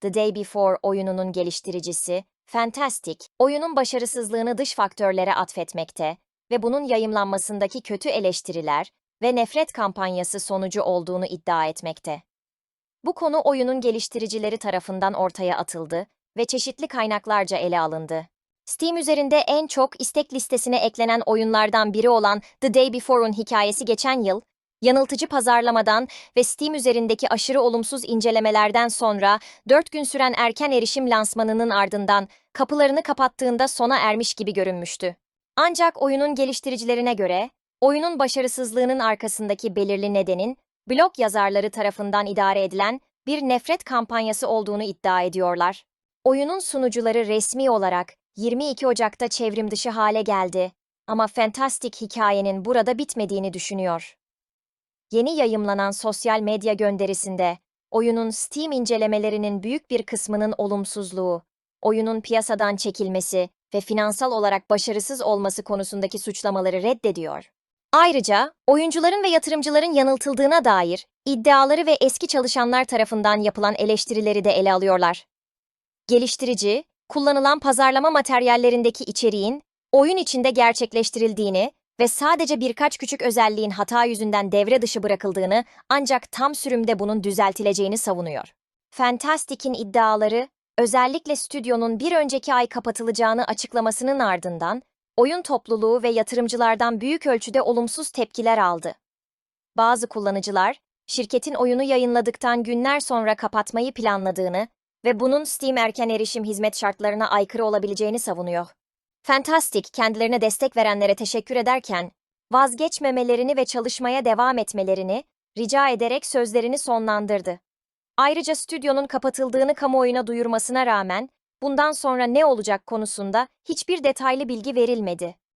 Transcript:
The Day Before oyununun geliştiricisi, Fantastic, oyunun başarısızlığını dış faktörlere atfetmekte ve bunun yayımlanmasındaki kötü eleştiriler ve nefret kampanyası sonucu olduğunu iddia etmekte. Bu konu oyunun geliştiricileri tarafından ortaya atıldı ve çeşitli kaynaklarca ele alındı. Steam üzerinde en çok istek listesine eklenen oyunlardan biri olan The Day Before'un hikayesi geçen yıl, yanıltıcı pazarlamadan ve Steam üzerindeki aşırı olumsuz incelemelerden sonra 4 gün süren erken erişim lansmanının ardından kapılarını kapattığında sona ermiş gibi görünmüştü. Ancak oyunun geliştiricilerine göre, oyunun başarısızlığının arkasındaki belirli nedenin, blog yazarları tarafından idare edilen bir nefret kampanyası olduğunu iddia ediyorlar. Oyunun sunucuları resmi olarak 22 Ocak'ta çevrim dışı hale geldi ama Fantastic hikayenin burada bitmediğini düşünüyor. Yeni yayımlanan sosyal medya gönderisinde oyunun Steam incelemelerinin büyük bir kısmının olumsuzluğu, oyunun piyasadan çekilmesi ve finansal olarak başarısız olması konusundaki suçlamaları reddediyor. Ayrıca oyuncuların ve yatırımcıların yanıltıldığına dair iddiaları ve eski çalışanlar tarafından yapılan eleştirileri de ele alıyorlar. Geliştirici, kullanılan pazarlama materyallerindeki içeriğin oyun içinde gerçekleştirildiğini ve sadece birkaç küçük özelliğin hata yüzünden devre dışı bırakıldığını ancak tam sürümde bunun düzeltileceğini savunuyor. Fantastic'in iddiaları, özellikle stüdyonun bir önceki ay kapatılacağını açıklamasının ardından, oyun topluluğu ve yatırımcılardan büyük ölçüde olumsuz tepkiler aldı. Bazı kullanıcılar, şirketin oyunu yayınladıktan günler sonra kapatmayı planladığını ve bunun Steam erken erişim hizmet şartlarına aykırı olabileceğini savunuyor. Fantastic kendilerine destek verenlere teşekkür ederken, vazgeçmemelerini ve çalışmaya devam etmelerini rica ederek sözlerini sonlandırdı. Ayrıca stüdyonun kapatıldığını kamuoyuna duyurmasına rağmen, bundan sonra ne olacak konusunda hiçbir detaylı bilgi verilmedi.